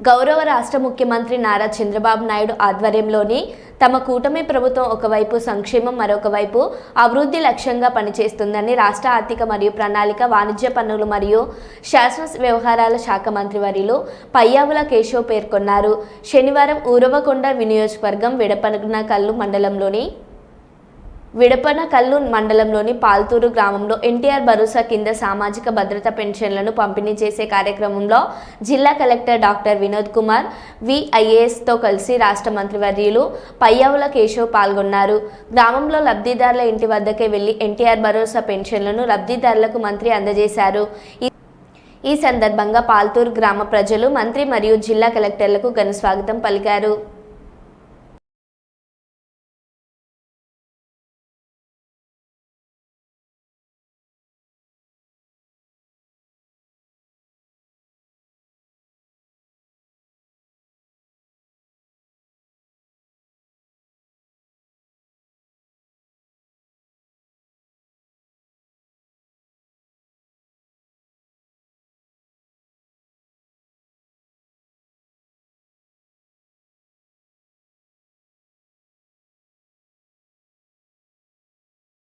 గౌరవ రాష్ట్ర ముఖ్యమంత్రి నారా చంద్రబాబు నాయుడు ఆధ్వర్యంలోని తమ కూటమి ప్రభుత్వం ఒకవైపు సంక్షేమం మరొక వైపు అభివృద్ధి లక్ష్యంగా పనిచేస్తుందని రాష్ట్ర ఆర్థిక మరియు ప్రణాళిక వాణిజ్య పన్నులు మరియు శాసన వ్యవహారాల శాఖ మంత్రి వర్యులు పయ్యావుల కేశవ్ పేర్కొన్నారు. శనివారం ఊరవకొండ వినియోజకవర్గం విడపనకల్లు మండలంలోని విడపన కల్లు మండలంలోని పాల్తూరు గ్రామంలో ఎన్టీఆర్ భరోసా కింద సామాజిక భద్రత పెన్షన్లను పంపిణీ చేసే కార్యక్రమంలో జిల్లా కలెక్టర్ డాక్టర్ వినోద్ కుమార్ విఐఏఎస్తో కలిసి రాష్ట్ర మంత్రివర్యులు పయ్యావుల కేశవ్ పాల్గొన్నారు. గ్రామంలో లబ్ధిదారుల ఇంటి వద్దకే వెళ్ళి ఎన్టీఆర్ భరోసా పెన్షన్లను లబ్ధిదారులకు మంత్రి అందజేశారు. ఈ- సందర్భంగా పాల్తూరు గ్రామ ప్రజలు మంత్రి మరియు జిల్లా కలెక్టర్లకు ఘన స్వాగతం పలికారు.